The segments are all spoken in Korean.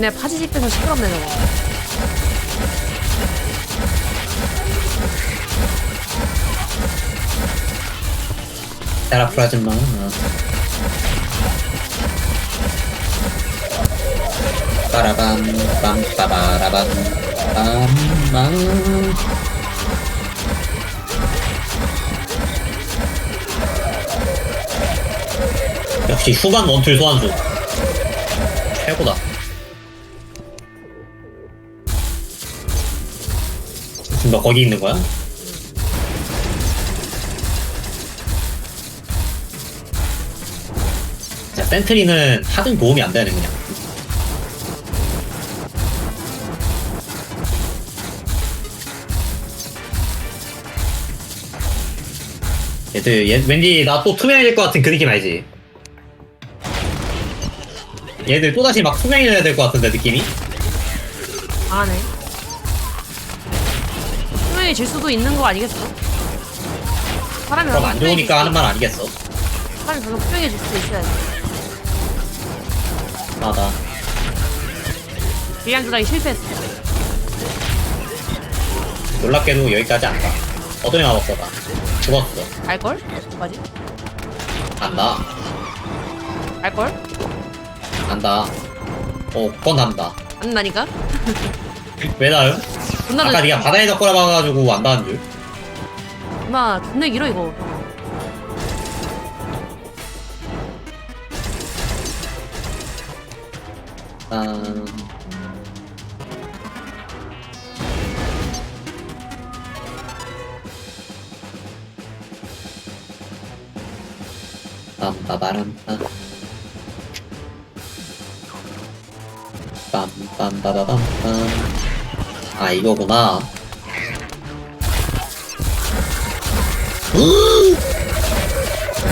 근데 파지집 빼서 시끄럽네 저거. 테라프 하지마. 빠라밤 빰 빠바라밤 빰빰. 역시 후반 원툴 소환수. 최고다 거기 있는 거야? 자, 센트리는 하등 도움이 안 되네, 그냥. 얘들, 얘, 왠지 나 또 투명해질 것 같은 그 느낌 알지? 얘들 또다시 막 투명해져야 될 것 같은데, 느낌이? 강하네 분명히 질 수도 있는 거 아니겠어? 사람이 그럼 안 좋으니까 하는 말 아니겠어? 사람이 가끔 투명해질 수도 있어야지 맞아. 비양 조작이 실패했어 놀랍게도 여기까지 안 가. 어둠이 마법사 다 죽었어. 갈걸? 뭐지? 간다. 갈걸? 간다. 어, 그건 간다. 안 된다니까? 왜 나요? 존나 아까 네가 바다에서 꼬라박아가지고 안다는 줄. 존나 존나 길어 이거. 아... 빰빠바람빰 빰빰빠바밤빰 아 이거구나.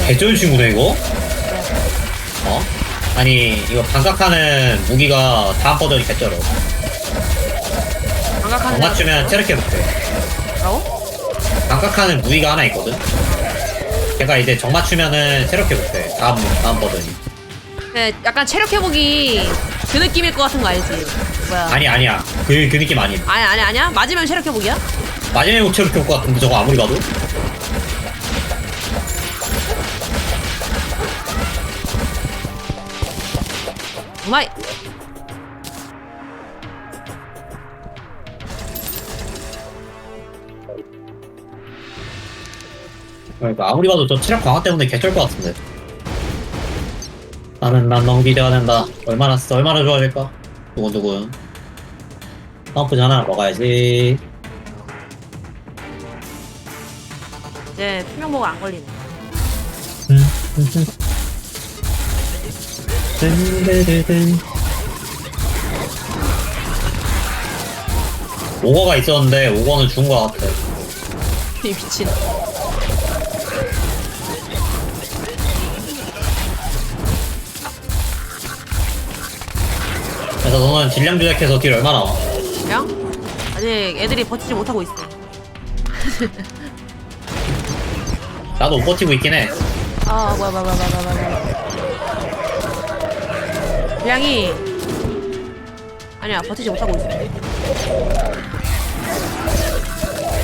개쩔 친구네 이거? 어? 아니 이거 반각하는 무기가 다음 버전이 개쩔어 반각하는 못 맞추면 체력해 볼게 뭐라고? 반각하는 무기가 하나 있거든? 걔가 이제 정 맞추면은 체력해 볼게 다음 다음 버전이. 네, 약간 체력 회복이 그 느낌일 것 같은 거 알지? 뭐야? 아니 아니야 그, 그 느낌 아님 아니 아니 아니야? 맞으면 체력 회복이야? 마지막에 체력해 볼것 같은데 저거 아무리 봐도? 우마이. 그러니까 아무리 봐도 저 체력 강화 때문에 개쩔 것 같은데. 나는 난 너무 기대가 된다. 얼마나 쓰- 얼마나 좋아질까? 두근두근 펌프 하나 먹어야지 이제 투명보가 안 걸리네. 오거가 있었는데 오거는 죽은 것 같아 이 미친. 그래서 너는 질량 조작해서 딜 얼마 나 와? 그냥 아직 애들이 버티지 못하고 있어. 나도 못 버티고 있긴 해 아 뭐야 뭐야 뭐야 뭐야 뭐야. 양이 아니야 버티지 못하고 있어.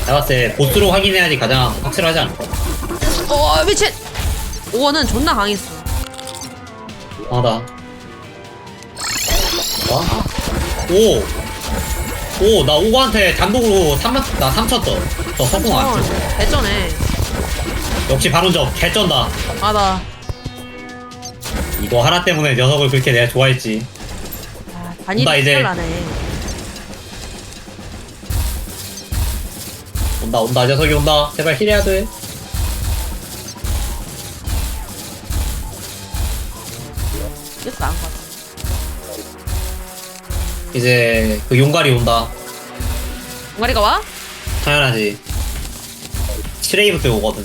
내가 봤을 때 보스로 확인해야지 가장 확실하지 않을까 어 미친. 오원은 존나 강했어. 아나 어? 오! 오, 나 오거한테 단독으로 3만, 나 3천 떠. 저 성공 안 어, 쳐. 대전에. 역시 바론점 개쩐다. 아나 이거 하나 때문에 녀석을 그렇게 내가 좋아했지. 아, 단일이 나 이제- 이제... 나네. 온다, 온다, 녀석이 온다. 제발 힐해야 돼. 이제 그 용갈이 온다. 동아리가 와? 당연하지. 트레이브 때 오거든.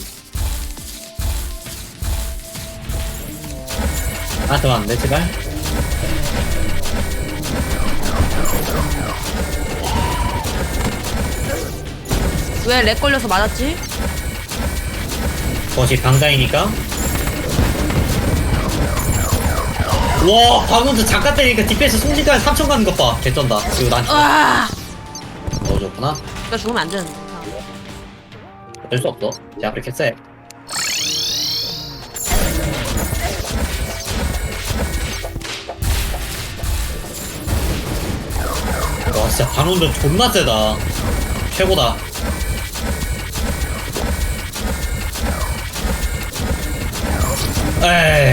나한테 왔는데, 제발? 왜 렉 걸려서 맞았지? 그것이 방장이니까? 와 방금도 잠깐 때리니까 뒷배에서 순식간에 3천 가는 것봐. 개쩐다. 이거 난 죽어 와. 넣어줬구나. 나 죽으면 안 되는데. 어쩔 수 없어. 제 앞에 캡세 와 진짜 반원전 존나 세다. 최고다. 에이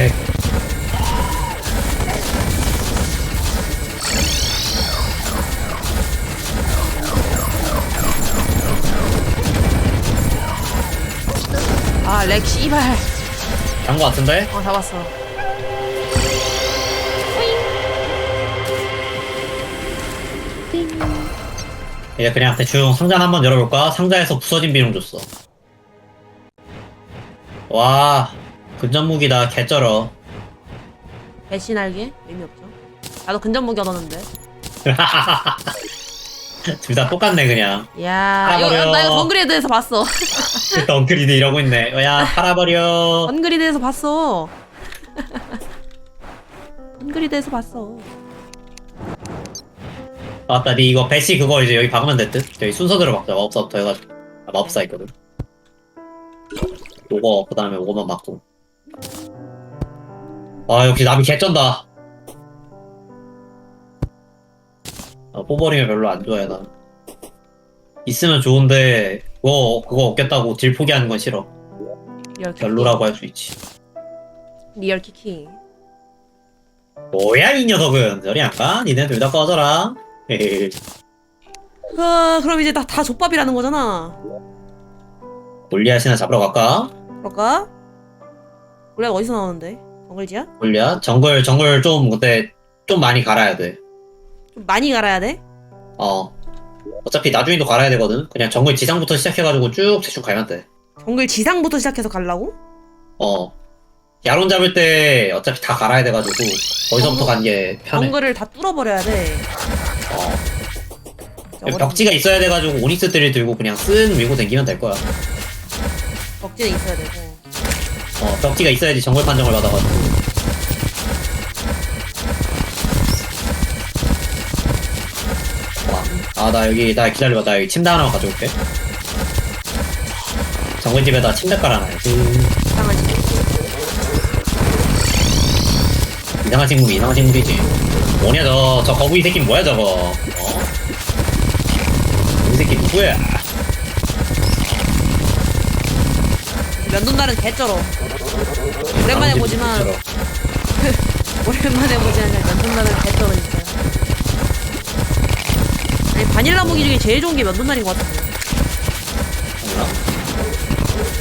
렉 씨발 간거 같은데? 어 잡았어 이제 그냥 대충 상자 한번 열어볼까? 상자에서 부서진 비룡 줬어. 와, 근접 무기다 개쩔어. 배신할게 의미 없죠 나도 근접 무기 얻었는데 둘 다 똑같네 그냥. 야 이거 팔아버려. 나 이거 던그리드에서 봤어 덩크리드 이러고 있네. 야 팔아버려. 던그리드에서 봤어 던그리드에서 봤어 맞다, 니 이거 배시 그거 이제 여기 박으면 됐듯. 저기 순서대로 박자. 마법사부터 해가지고. 아, 마법사 있거든. 요거 그 다음에 요거만 막고. 아 역시 나비 개쩐다. 아, 뽑버리면 별로 안 좋아해 난. 있으면 좋은데 그거 그거 없겠다고 딜 포기하는 건 싫어. 리얼 키키 별로라고 할 수 있지. 리얼 키키 뭐야 이 녀석은 저리 안 가? 니네 둘 다 꺼져라. 헤헤. 아 그럼 이제 다, 다 족밥이라는 거잖아 골리앗이나 잡으러 갈까? 그럴까? 원래 어디서 나오는데? 정글지야? 골리앗? 정글 정글 좀 근데 좀 많이 갈아야 돼. 좀 많이 갈아야 돼? 어. 어차피 나중에도 갈아야 되거든. 그냥 정글 지상부터 시작해가지고 쭉 대충 가면 돼. 정글 지상부터 시작해서 갈라고? 어. 야론 잡을 때 어차피 다 갈아야 돼가지고 거기서부터 가는 게 편해. 정글을 다 뚫어버려야 돼 어. 벽지가 있어야 돼가지고 오닉스들을 들고 그냥 쓱 밀고 다니면 될 거야. 벽지는 있어야 되고 어, 벽지가 있어야지 정글 판정을 받아가지고. 아, 나 여기, 나 기다려봐. 나 여기 침대 하나 가져올게. 정글집에다 침대 깔아놔야지. 이상한 집 이상한 식물이지. 뭐냐, 저, 저 거북이 새끼 뭐야, 저거. 어? 이 새끼 누구야? 면도날은 개쩔어 오랜만에 보지만. 오랜만에 보지만 면도날은 개쩔어 진짜 아니 바닐라 무기 중에 제일 좋은 게 면도날인 것 같은데 몰라.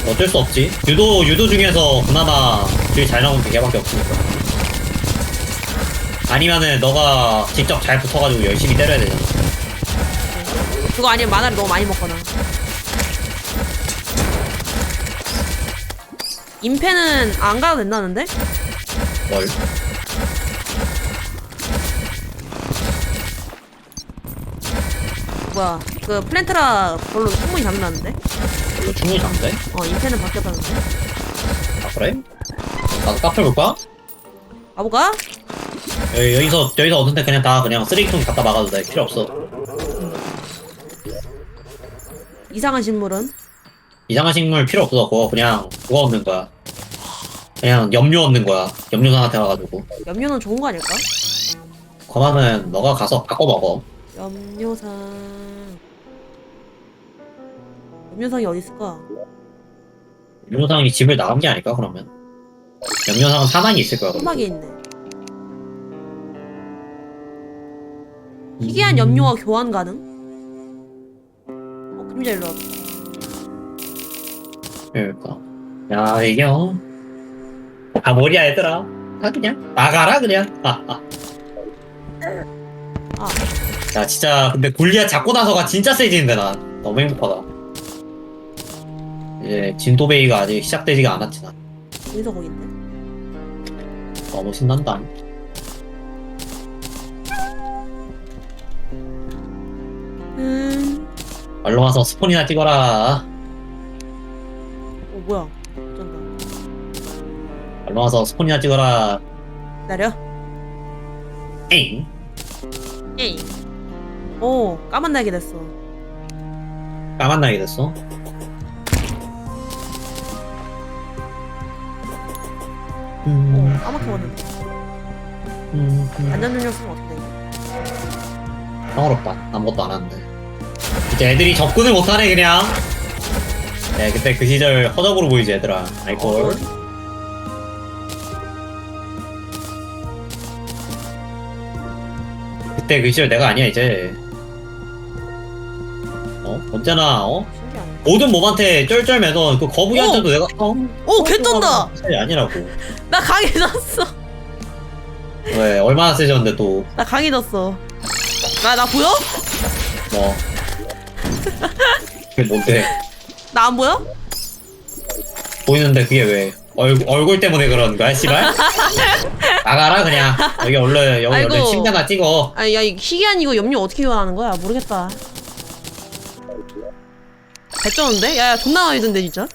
어쩔 수 없지. 유도, 유도 중에서 그나마 제일 잘 나오는 게 걔밖에 없으니까. 아니면은 너가 직접 잘 붙어가지고 열심히 때려야 되잖아. 그거 아니면 만화를 너무 많이 먹거나 임패는 안 가도 된다는데? 뭘? 뭐야 그 플랜트라 걸로 충분히 잡는다는데? 이거 충분히 잡는데? 어 임패는 바뀌었다는데? 아, 그래? 나도 카페 볼까? 가볼까? 여기, 여기서, 여기서 얻은 데 그냥 다 그냥 쓰레기통 갖다 막아도 돼. 필요 없어. 이상한 식물은? 이상한 식물 필요 없어. 그거 그냥 그거 얻는 거야. 그냥 염료 얻는 거야. 염료상한테 가가지고. 염료는 좋은 거 아닐까? 그거는 너가 가서 바꿔 먹어. 염료상 염료상이 어디 있을까? 염료상이 집을 나간 게 아닐까, 그러면? 염료상은 사망이 있을 거야, 그럼. 소막에 있네 희귀한 염료와 교환 가능? 어 그림자 일로 와 그러니까. 야, 이게, 어. 아, 뭐냐, 얘들아. 아, 그냥. 나가라, 그냥. 아, 아. 아. 야, 진짜, 근데 골리앗 잡고 나서가 진짜 세지는데, 난. 너무 행복하다. 이제, 진도베이가 아직 시작되지가 않았지, 난. 어디서 거긴데? 너무 신난다. 음... 얼른 와서 스폰이나 찍어라. 어 뭐야 어쩐다 얼른 와서 스폰이나 찍어라. 기다려 에잉 에이. 오 까만 날개 됐어. 까만 나게 됐어? 오 음, 까맣게 왔는데. 음, 음. 안전 능력 쓰면 어떻게 돼? 평화롭다. 아무것도 안 하는데. 이제 애들이 접근을 못하네 그냥. 네 그때 그 시절 허접으로 보이지 얘들아. 아이콜. 그때 그 시절 내가 아니야 이제. 어 언제나 어 신기하네. 모든 몸한테 쩔쩔매던 그 거북이한테도 내가 어? 오 개쩐다. 사이 아니라고 나 강해졌어. 왜 얼마나 세졌는데 또나 강해졌어. 나 나 보여? 뭐. 그게 뭔데? 나 안 보여? 보이는데 그게 왜? 얼굴, 얼굴 때문에 그러는 거야, 씨발? 나가라, 그냥. 여기 원래, 여기 원래 아이고. 침대 하나 찍어. 아니 야 이거 희귀한 이거 염료 어떻게 교환하는 거야? 모르겠다. 개쩌는데? 야야 존나 많이 든데 진짜.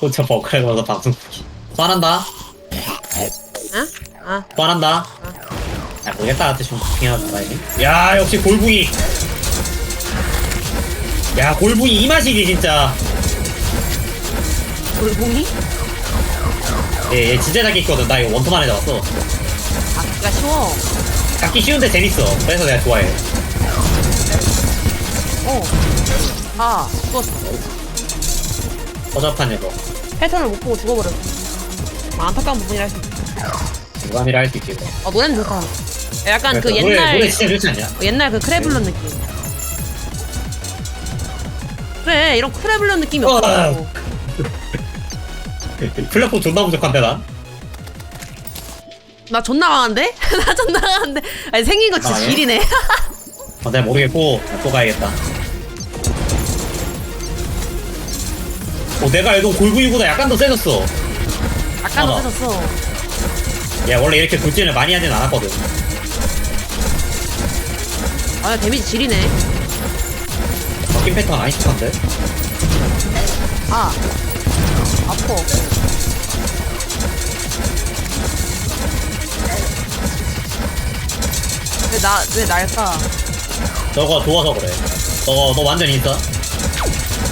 혼자 버크에 가서 방송. 소환한다. 응? 아 소환한다. 야, 모르겠다. 나한테 좀 부팅해가지고 가야지. 야, 역시 골붕이. 야, 골붕이 이 맛이지, 진짜. 돌봉이? 얘, 얘 진짜 잡기 있거든. 나 이거 원투만에 잡았어. 아 그니까 쉬워. 잡기 쉬운데 재밌어. 그래서 내가 좋아해. 어. 아 죽었어. 허접한 녀석. 패턴을 못 보고 죽어버렸어. 뭐 안타까운 부분이라 할수 있어. 유감이라 할 수 있지. 이거. 아 노래는 좋다. 약간 그 그러니까 노래, 옛날 노래 진짜 좋지 않냐? 어, 옛날 그 크레블런 느낌. 그래 이런 크레블런 느낌이 어. 없더라고. 플랫폼 존나 부족한데, 난? 나 존나 강한데? 나 존나 강한데? 아니 생긴 거 진짜 강하네? 지리네. 어, 내가 모르겠고 또 가야겠다. 어, 내가 알던 골부이보다 약간 더 세졌어. 약간 맞아. 없어졌어. 야 원래 이렇게 돌진을 많이 하진 않았거든. 아 데미지 지리네. 바뀐 패턴 안 익숙한데? 아 아퍼. 왜나 왜 날까? 너가 좋아서 그래. 너가 너 완전 인싸.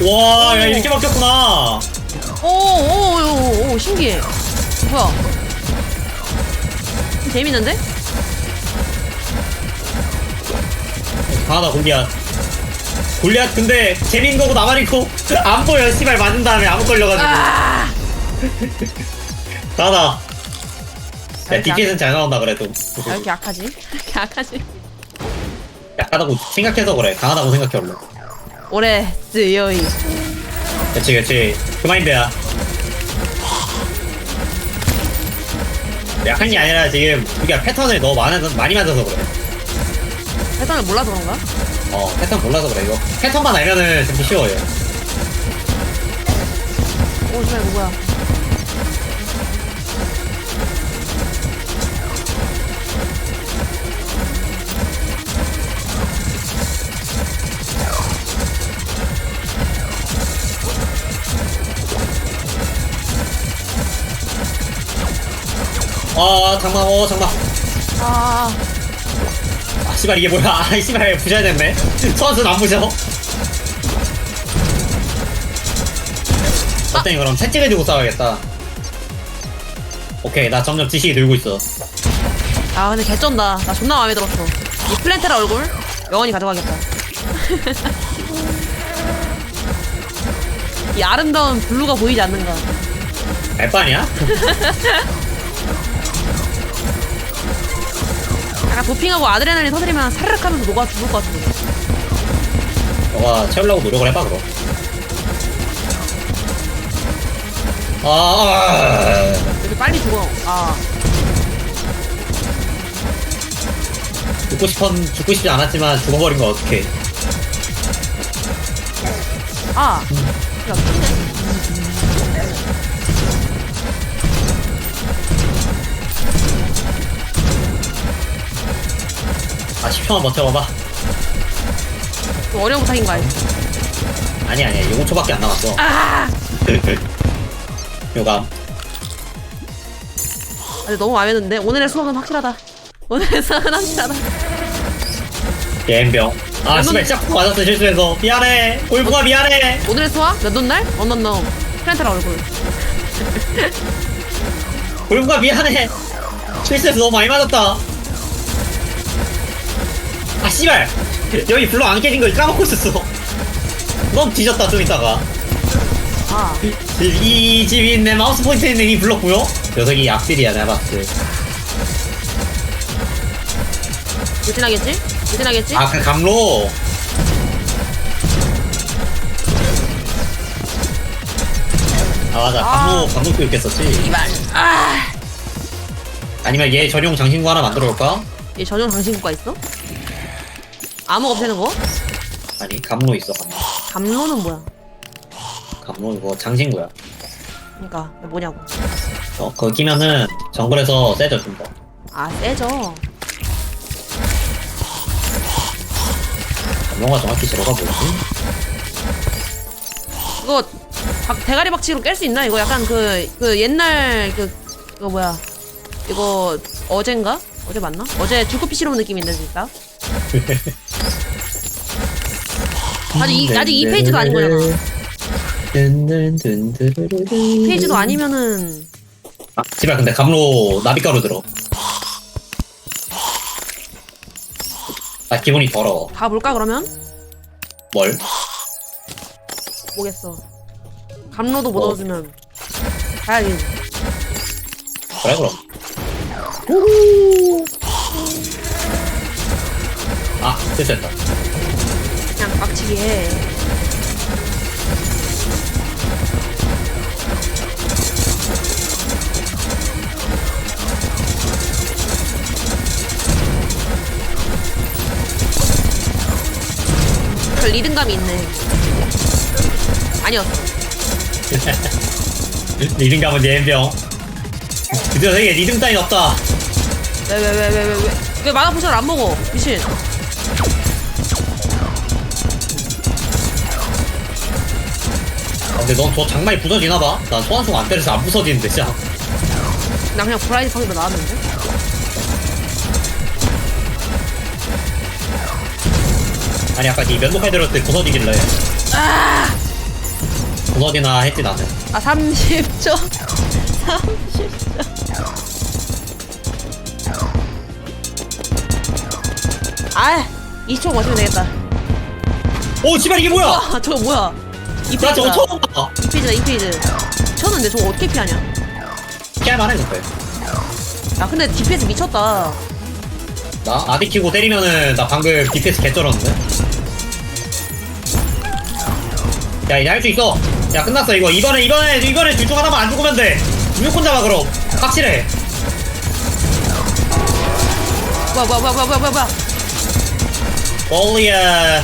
와, 야 오. 이렇게 바뀌었구나. 오오오오 오, 신기해. 뭐야? 재밌는데? 강하다 골리앗. 골리앗 근데 재밌는 거고 나만 있고 안 보여. 씨발 맞은 다음에 아무 걸려가지고. 아 강하다. 야 이렇게 DPS는 잘 나온다 그래도. 아, 왜 이렇게 약하지? 왜 이렇게 약하지? 약하다고 생각해서 그래. 강하다고 생각해 원래. 올해 쓰여이. 그치 그치 그 마인드야 약한 게 아니라 지금 우리가 패턴을 너무 많이, 많이 맞아서 그래 패턴을 몰라서 그런가? 어 패턴 몰라서 그래 이거 패턴만 알면은 좀 쉬워요 오, 이거 뭐야? 아 장마 어 장마 아, 아 씨발 이게 뭐야 아 씨발 부셔야 됐네 선수는 안 부셔 어때 그럼 채찍을 들고 싸워야겠다 오케이 나 점점 지식이 늘고 있어 아 근데 개쩐다. 나 존나 마음에 들었어. 이 플랜테라 얼굴 영원히 가져가겠다. 이 아름다운 블루가 보이지 않는가? 알바냐? 약간 도핑하고 아드레날린 터뜨리면 사르륵 하면서 녹아 죽을 것 같은데. 너가 채우려고 노력을 해봐 그럼 아, 아 이렇게 빨리 죽어. 아, 죽고 싶은 죽고 싶지 않았지만 죽어버린 거 어떡해 아. 야, 튀네. 아 10초만 버텨봐봐 좀 어려운 부탁인 거 알지? 아니 아니야 0초밖에 안 남았어 아! 요감 근데 너무 마음에 드는데 오늘의 수학은 확실하다. 오늘의 수학은 확실하다. 예병. 아, 씨발, 짝 맞았어, 실수해서. 미안해. 골프가 미안해. 오늘의 수학 몇 돈 날? 언넌너 플랜테라 얼굴. 골프가 미안해. 실수해서 너무 많이 맞았다. 아, 씨발. 여기 블록 안 깨진 거 까먹고 있었어. 넌 뒤졌다, 좀 이따가. 아 이, 이 집이 내 마우스 포인트에 있는 이 블록 보여? 녀석이 악질이야, 내가 봤을 때. 불진하겠지? 불진하겠지? 아, 그 감로. 아, 맞아. 감로, 감로 교육했었지. 이발. 아. 아니면 얘 전용 장신구 하나 만들어 볼까? 얘 전용 장신구가 있어? 암흑 없애는 거? 아니, 감로 있어, 감로. 감로는 뭐야? 감로 이거 장신구야. 그러니까 뭐냐고. 어, 그거 끼면은 정글에서 세져 좀 더. 아 세죠. 감로가 정확히 들어가 보이지? 이거 박, 대가리 박치로 깰 수 있나? 이거 약간 그, 그 옛날 그, 이거 뭐야. 이거 어젠가? 어제 맞나? 어제 줄코피 시로운 느낌인데, 진짜. 아직 이, 아직 이 페이지도 아닌 거잖아. 이 페이지도 아니면은, 아, 씨발, 근데 감로 나비가루 들어. 나 기분이 더러워. 가볼까, 그러면? 뭘? 뭐겠어. 감로도 못 어. 얻어주면. 가야지. 그래, 그럼. 아, 실수했다. 해. 별 리듬감이 있네. 아니었어. 리듬 가면 예병. 드디어 세계 리듬 따윈 없다. 왜 왜 왜 왜 왜 왜 왜 만화 포션을 안 먹어? 미친. 근데 넌 저 장막이 부서지나봐? 난 소환수가 안 때려서 안 부서지는데, 진짜. 나 그냥 브라이드 펑으로 나왔는데. 아니, 아까 니 면도칼 들었을 때 부서지길래. 아, 부서지나 했지, 나는. 아 30초. 30초. 아, 2초 버티면 되겠다. 오, 씨발, 이게 뭐야! 와, 저거 뭐야? 이나 저거 페이지다. 처음 봐! 이 페이지다, 이 페이지. 쳤는데 저거 어떻게 피하냐? 피할만해, 근데. 야, 근데 DPS 미쳤다. 나 아디 키고 때리면은 나 방금 DPS 개쩔었는데? 야 이제 할 수 있어 야 끝났어 이거 이번에 이번에 이번에 둘 중 하나만 안 죽으면 돼 무조건 잡아 그럼 확실해 뭐야, 뭐야, 뭐야, 뭐야, 뭐야, 뭐야, 뭐야. 올리야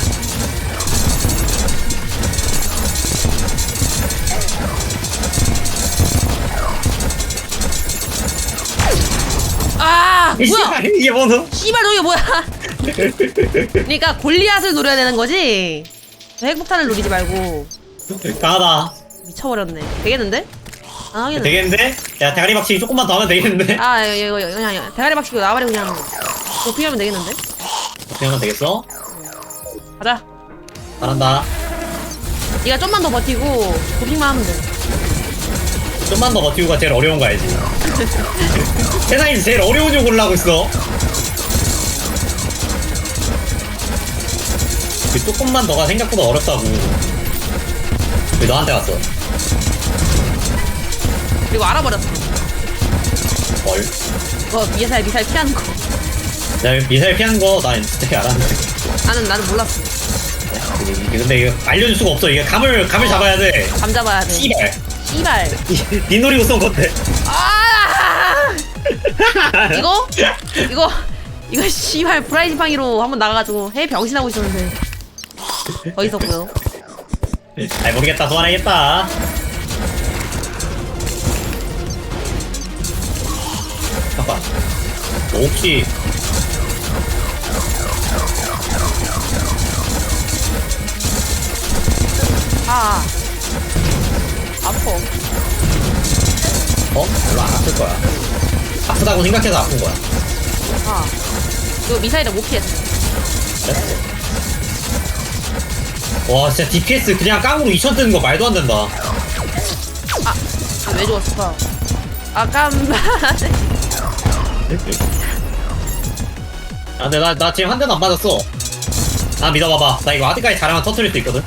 아, 뭐야? 씨발, 이게 뭐노 씨발, 저게 뭐야? 그러니까 골리앗을 노려야 되는 거지? 저 핵폭탄을 노리지 말고. 강하다 미쳐버렸네. 되겠는데? 아, 하겠네. 되겠는데? 야 대가리 박치기 조금만 더 하면 되겠는데? 아, 이거, 이거, 그냥, 대가리 박치고 나발이 그냥. 그거 피하면 되겠는데? 어떻게 하면 되겠어? 가자. 잘한다 네가 좀만 더 버티고, 도핑만 하면 돼. 좀만 더 버티고가 제일 어려운 거 알지? 세상에서 제일 어려운 욕 올라고 있어 그 조금만 더가 생각보다 어렵다고 왜 너한테 왔어? 그리고 알아버렸어. 뭘? 그거 미사일, 미사일 피하는 거. 내가 미사일 피하는 거난 진짜 알았는데 나는, 나는 몰랐어. 근데 이거 알려줄 수가 없어 이게 감을 감을 잡아야 돼 감 잡아야 돼. 씨발 씨발. 이- 니 노리고 쏜 건데 아! 이거? 이거? 이거 씨발 프라이즈팡이로 한번 나가가지고 해외 병신하고 있었는데. 더 있었고요. 아이 모르겠다 소환하겠다 잠깐 너 혹시 아. 아 퍼. 어? 별로 안 아플 거야 아프다고 생각해서 아픈 거야. 아 이거 미사일을 못 피했어 그래? 와 진짜 DPS 그냥 깡으로 2000 뜨는 거 말도 안 된다. 왜 죽었을까 아 깜빡 아 근데 나, 나 지금 한 대도 안 맞았어. 나 믿어봐봐. 나 이거 아직까지 잘하면 터트릴 수 있거든.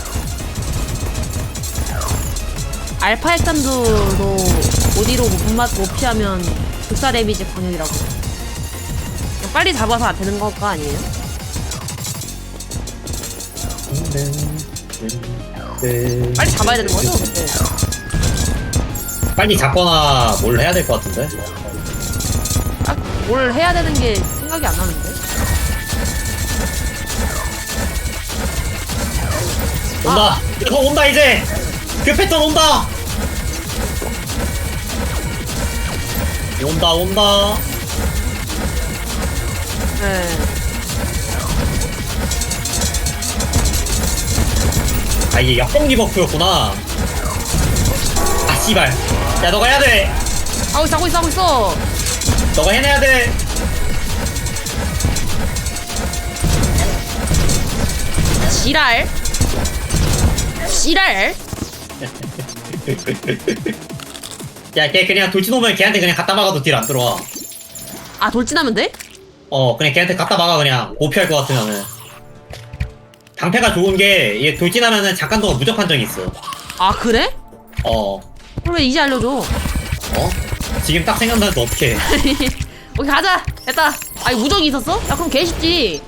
알파 핵탄두로 어디로 못, 맞, 못 피하면 극사 데미지 광역이라고 빨리 잡아서 안 되는 걸까 아니에요? 빨리 잡아야 되는 거죠? 네. 빨리 잡거나 뭘 해야 될 것 같은데. 아, 뭘 해야 되는 게 생각이 안 나는데? 온다. 어, 온다 이제. 그 패턴 온다. 온다 온다. 네. 아 이게 역병기 버프였구나. 아 씨발. 야 너가 해야 돼. 하고 있어, 하고 있어! 너가 해내야 돼. 지랄! 지랄! 야 걔 그냥 돌진 오면 걔한테 그냥 갖다 막아도 딜 안 들어와. 아, 돌진하면 돼? 어 그냥 걔한테 갖다 막아 그냥 고피할 것 같으면은. 방패가 좋은 게 얘 돌진하면은 잠깐 동안 무적 판정이 있어. 아, 그래? 어. 그럼 왜 이제 알려줘? 어? 지금 딱 생각나는데 어떡해. 오케이, 가자! 됐다! 아, 이 무적이 있었어? 야, 그럼 개 쉽지.